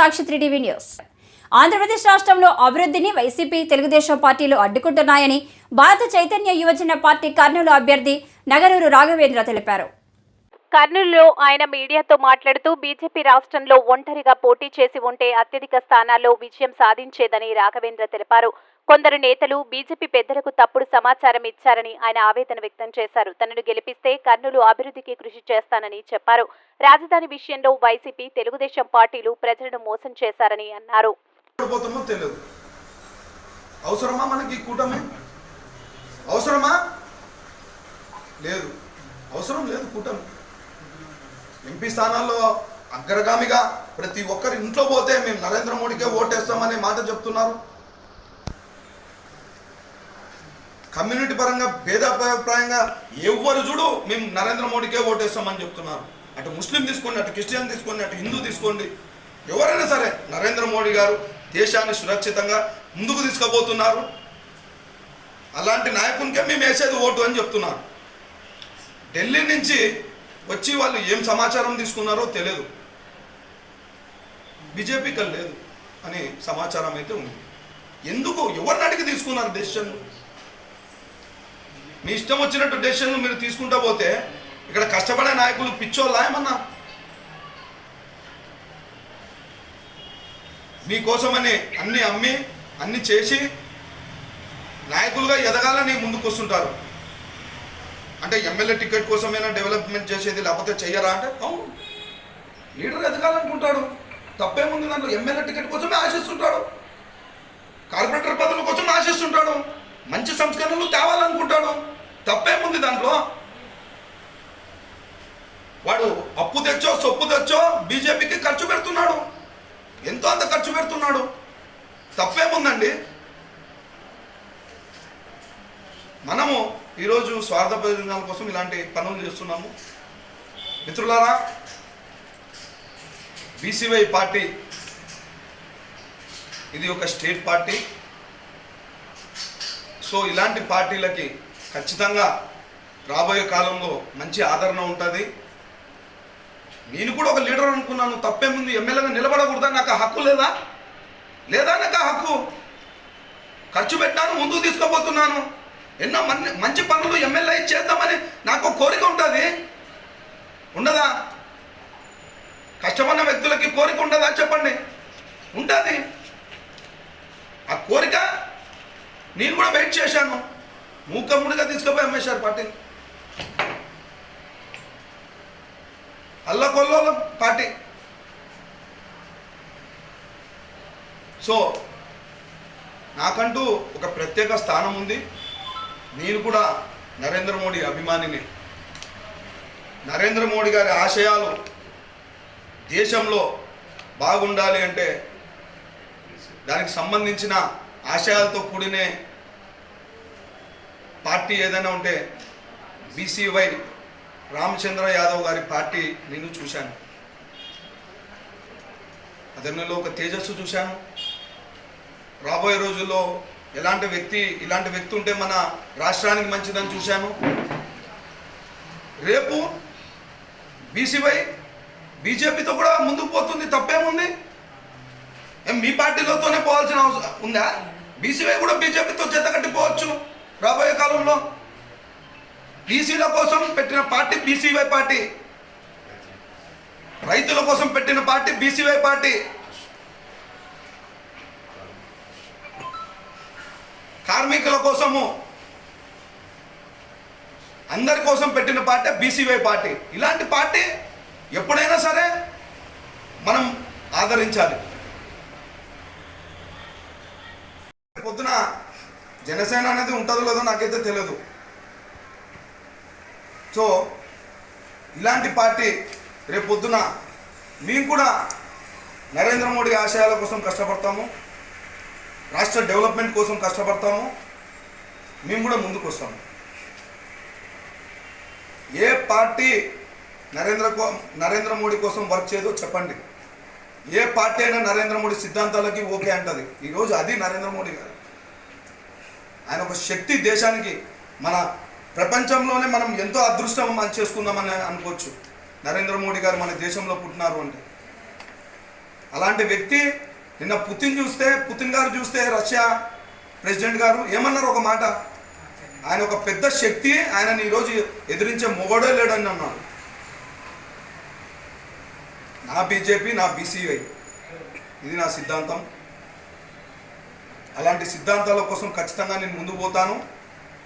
Sakshi three TV news. Andhra Pradesh రాష్ట్రంలో అభివృద్ధిని YCP Telugu Desam పార్టీలు అడ్డుకుంటున్నాయని భారత చైతన్య యువజన పార్టీ కర్నూలు అభ్యర్థి నగరూరు రాఘవేంద్ర తెలిపారు. కర్నూలులో ఆయన మీడియాతో మాట్లాడుతూ బీజేపీ రాష్ట్రంలో ఒంటరిగా పోటీ చేసి ఉంటే అత్యధిక స్థానాల్లో విజయం సాధించేదని రాఘవేంద్ర తెలిపారు. కొందరు నేతలు బీజేపీ పెద్దలకు తప్పుడు సమాచారం ఇచ్చారని ఆయన ఆవేదన వ్యక్తం చేశారు. తనను గెలిపిస్తే కర్నూలు అభివృద్ధికి కృషి చేస్తానని చెప్పారు. రాజధాని విషయంలో వైసీపీ తెలుగుదేశం పార్టీలు ప్రజలను మోసం చేశారని అన్నారు. అవసరమా మనకి కూటమి? అవసరమా? లేదు. అవసరం లేదు కూటమి. ఎంపీ స్థానాల్లో అగ్రగామిగా ప్రతి ఒక్కరి ఇంట్లో పోతే మేము నరేంద్ర మోడీకే ఓటేస్తామనే మాట చెప్తున్నారు. కమ్యూనిటీ పరంగా భేదాభిప్రాయంగా ఎవ్వరు చూడు మేము నరేంద్ర మోడీకే ఓటేస్తామని చెప్తున్నారు. అటు ముస్లిం తీసుకోండి అటు క్రిస్టియన్ తీసుకోండి అటు హిందూ తీసుకోండి. ఎవరైనా సరే నరేంద్ర మోడీ గారు దేశాన్ని సురక్షితంగా ముందుకు తీసుకుపోతున్నారు. అలాంటి నాయకునికే మేము వేసేది ఓటు అని చెప్తున్నారు. ఢిల్లీ నుంచి వచ్చి వాళ్ళు ఏం సమాచారం తీసుకున్నారో తెలియదు బీజేపీకి లేదు అని సమాచారం అయితే ఉంది. ఎందుకు? ఎవరిని అడిగి తీసుకున్నారు డెసిషన్ మీ ఇష్టం వచ్చినట్టు డెసిషన్లు మీరు తీసుకుంటా పోతే ఇక్కడ కష్టపడే నాయకులు పిచ్చోళ్ళా ఏమన్నా? మీకోసమని అన్ని అమ్మి అన్ని చేసి నాయకులుగా ఎదగాలని ముందుకు వస్తుంటారు. అంటే ఎమ్మెల్యే టికెట్ కోసమైనా డెవలప్మెంట్ చేసేది లేకపోతే చెయ్యరా అంటే? అవును. లీడర్ ఎదగాలనుకుంటాడు. తప్పేముంది దాంట్లో ఎమ్మెల్యే టికెట్ కోసమే ఆశిస్తుంటాడు. కార్పొరేటర్ పదవుల కోసం ఆశిస్తుంటాడు. మంచి సంస్కరణలు తేవాలనుకుంటాడు. తప్పేముంది దాంట్లో? వాడు అప్పు తెచ్చో సొప్పు తెచ్చో బీజేపీకి ఖర్చు పెడుతున్నాడు. ఎంతో అంత ఖర్చు పెడుతున్నాడు. తప్పేముందండి? మనము ఈరోజు స్వార్థ ప్రయోజనాల కోసం ఇలాంటి పనులు చేస్తున్నాము. మిత్రులారా బీసీవై పార్టీ ఇది ఒక స్టేట్ పార్టీ. సో ఇలాంటి పార్టీలకి ఖచ్చితంగా రాబోయే కాలంలో మంచి ఆదరణ ఉంటుంది. నేను కూడా ఒక లీడర్ అనుకున్నాను తప్పేముంది? ఎమ్మెల్యేగా నిలబడకూడదా నాకు ఆ హక్కు లేదా? లేదా నాకు హక్కు? ఖర్చు పెట్టాను ముందుకు తీసుకోబోతున్నాను ఎన్నో మంచి పనులు ఎమ్మెల్యే చేద్దామని నాకు కోరిక ఉంటుంది. ఉండదా? కష్టపడిన వ్యక్తులకి కోరిక ఉండదా చెప్పండి? ఉంటుంది. ఆ కోరిక నేను కూడా వెయిట్ చేశాను. మూకమ్ముడిగా తీసుకుపోయి అమ్మేశారు పార్టీని. అల్లకొల్లోలం పార్టీ. సో నాకంటూ ఒక ప్రత్యేక స్థానం ఉంది. నేను కూడా నరేంద్ర మోడీ అభిమానిని. నరేంద్ర మోడీ గారి ఆశయాలు దేశంలో బాగుండాలి అంటే దానికి సంబంధించిన ఆశయాలతో కూడినే పార్టీ ఏదైనా ఉంటే బీసీవై రామచంద్ర యాదవ్ గారి పార్టీ నేను చూశాను. అతనిలో ఒక తేజస్సు చూశాను. రాబోయే రోజుల్లో ఎలాంటి వ్యక్తి ఇలాంటి వ్యక్తి ఉంటే మన రాష్ట్రానికి మంచిదని చూశాను. రేపు బీసీవై బీజేపీతో కూడా ముందుకు పోతుంది తప్పేముంది? మీ పార్టీలతోనే పోవాల్సిన అవసరం ఉందా? బీసీవై కూడా బీజేపీతో చెత్త కట్టిపోవచ్చు. రాబోయే కాలంలో బీసీల కోసం పెట్టిన పార్టీ బీసీవై పార్టీ. రైతుల కోసం పెట్టిన పార్టీ బీసీవై పార్టీ. కార్మికుల కోసము అందరి కోసం పెట్టిన పార్టీ బీసీవై పార్టీ. ఇలాంటి పార్టీ ఎప్పుడైనా సరే మనం ఆదరించాలి. పొద్దున జనసేన అనేది ఉంటుందో లేదో నాకైతే తెలియదు సో ఇలాంటి పార్టీ రేపు పొద్దున మేము కూడా నరేంద్ర మోడీ ఆశయాల కోసం కష్టపడతాము రాష్ట్ర డెవలప్మెంట్ కోసం కష్టపడతాము మేము కూడా ముందుకు వస్తాము. ఏ పార్టీ నరేంద్ర నరేంద్ర మోడీ కోసం వర్క్ చేయదో చెప్పండి. ఏ పార్టీ అయినా నరేంద్ర మోడీ సిద్ధాంతాలకి ఓకే అంటది. ఈరోజు అది నరేంద్ర మోడీ గారు. ఆయన ఒక శక్తి దేశానికి మన ప్రపంచంలోనే మనం ఎంతో అదృష్టం మనం చేసుకుందామని అనుకోవచ్చు. నరేంద్ర మోడీ గారు మన దేశంలో పుట్టినారు అంటే. అలాంటి వ్యక్తి నిన్న పుతిన్ చూస్తే పుతిన్ గారు చూస్తే రష్యా ప్రెసిడెంట్ గారు ఏమన్నారు ఒక మాట? ఆయన ఒక పెద్ద శక్తి ఆయనని ఈరోజు ఎదిరించే మొగడే లేడని అన్నాడు. నా బీజేపీ నా బీసీఐ. ఇది నా సిద్ధాంతం. అలాంటి సిద్ధాంతాల కోసం ఖచ్చితంగా నేను ముందు పోతాను.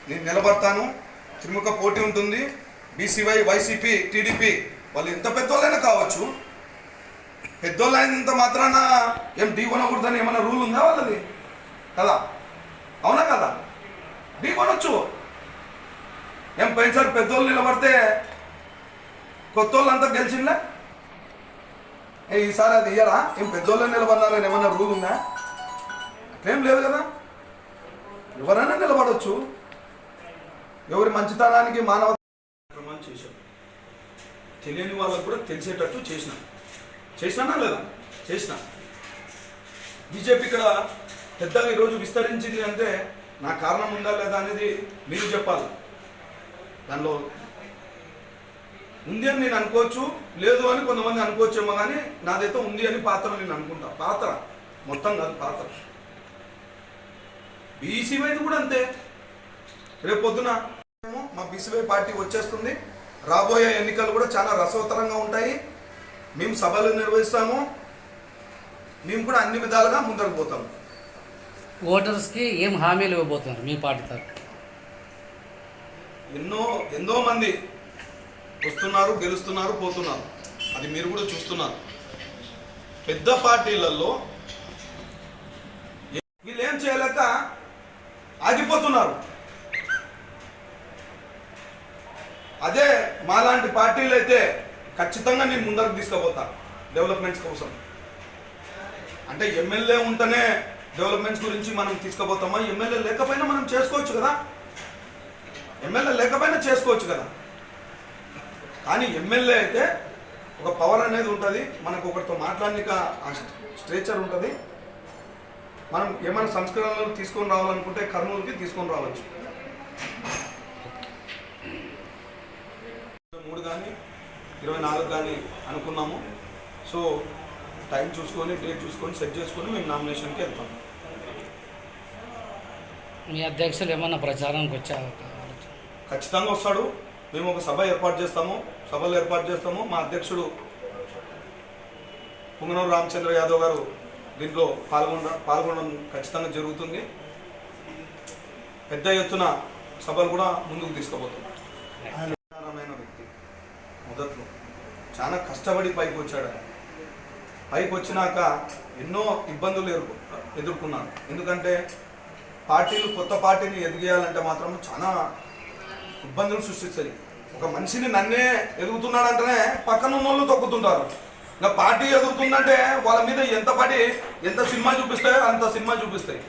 నేను నిలబడతాను. త్రిముఖ పోటీ ఉంటుంది. బీసీవై వైసీపీ టీడీపీ వాళ్ళు ఎంత పెద్దోళ్ళైనా కావచ్చు. పెద్దోళ్ళైనంత మాత్రాన ఏం డీ కొనకూడదని ఏమైనా రూల్ ఉందా వాళ్ళది? కదా? అవునా కదా? డీ కొనొచ్చు ఏం పోయినసారి పెద్దోళ్ళు నిలబడితే కొత్త వాళ్ళంతా గెలిచిందా ఏ ఈసారి అది ఇయ్యరా? ఏం పెద్దోళ్ళు నిలబడినారని ఏమైనా రూల్ ఉందా? ఏం లేదు కదా? ఎవరైనా నిలబడవచ్చు ఎవరి మంచితనానికి మానవ కార్యక్రమాలు చేశాం. తెలియని వాళ్ళకు కూడా తెలిసేటట్టు చేసిన. చేసినా లేదా? చేసిన. బీజేపీ ఇక్కడ పెద్దగా ఈరోజు విస్తరించింది అంటే నా కారణం ఉందా లేదా అనేది మీరు చెప్పాలి. దానిలో ఉంది అని నేను అనుకోవచ్చు లేదు అని కొంతమంది అనుకోవచ్చేమో కానీ నాదైతే ఉంది అని పాత్ర నేను అనుకుంటా. పాత్ర. మొత్తం కాదు పాత్ర. బీసీవైది కూడా అంతే. రేపు పొద్దున మా బీసీవై పార్టీ వచ్చేస్తుంది. రాబోయే ఎన్నికలు కూడా చాలా రసవతరంగా ఉంటాయి. మేము సభలు నిర్వహిస్తాము. మేము కూడా అన్ని విధాలుగా ముందరకు పోతాము. ఓటర్స్కి ఏం హామీలు ఇవ్వబోతున్నారు మీ పార్టీ తరఫున? ఎన్నో ఎంతో మంది వస్తున్నారు గెలుస్తున్నారు పోతున్నారు. అది మీరు కూడా చూస్తున్నారు. పెద్ద పార్టీలలో వీళ్ళు ఏం చేయలేక ఆగిపోతున్నారు. అదే మాలాంటి పార్టీలు అయితే ఖచ్చితంగా నేను ముందరకు తీసుకుపోతా డెవలప్మెంట్స్ కోసం. అంటే ఎమ్మెల్యే ఉంటేనే డెవలప్మెంట్స్ గురించి మనం తీసుకుపోతామా? ఎమ్మెల్యే లేకపోయినా మనం చేసుకోవచ్చు కదా. ఎమ్మెల్యే లేకపోయినా చేసుకోవచ్చు కదా. కానీ ఎమ్మెల్యే అయితే ఒక పవర్ అనేది ఉంటుంది. మనకు ఒకరితో మాట్లాడనిక ఆ స్ట్రేచర్ ఉంటుంది. మనం ఏమైనా సంస్కరణలు తీసుకొని రావాలనుకుంటే కర్నూలుకి తీసుకొని రావచ్చు. మూడు కానీ ఇరవై నాలుగు కానీ అనుకున్నాము. సో టైం చూసుకొని డేట్ చూసుకొని సెట్ చేసుకొని మేము నామినేషన్కి వెళ్తాం. మీ అధ్యక్షులు ఏమన్నా ప్రచారానికి వచ్చారు? ఖచ్చితంగా వస్తాడు. మేము ఒక సభ ఏర్పాటు చేస్తాము. సభలు ఏర్పాటు చేస్తాము. మా అధ్యక్షుడు పుంగనూరు రామచంద్ర యాదవ్ గారు దీంట్లో పాల్గొన పాల్గొనడం ఖచ్చితంగా జరుగుతుంది. పెద్ద ఎత్తున సభలు కూడా ముందుకు తీసుకుపోతాం వ్యక్తి మొదట్లో చాలా కష్టపడి పైకి వచ్చాడు పైకి వచ్చినాక ఎన్నో ఇబ్బందులు ఎదుర్కొ ఎదుర్కొన్నాను ఎందుకంటే పార్టీలు కొత్త పార్టీని ఎదిగేయాలంటే మాత్రం చాలా ఇబ్బందులు సృష్టిస్తాయి. ఒక మనిషిని నన్నే ఎదుగుతున్నాడంటేనే పక్కన ఉన్న వాళ్ళు తొక్కుతుంటారు. ఇంకా పార్టీ ఎదుగుతుందంటే వాళ్ళ మీద ఎంత పడి ఎంత సినిమా చూపిస్తాయో అంత సినిమా చూపిస్తాయి.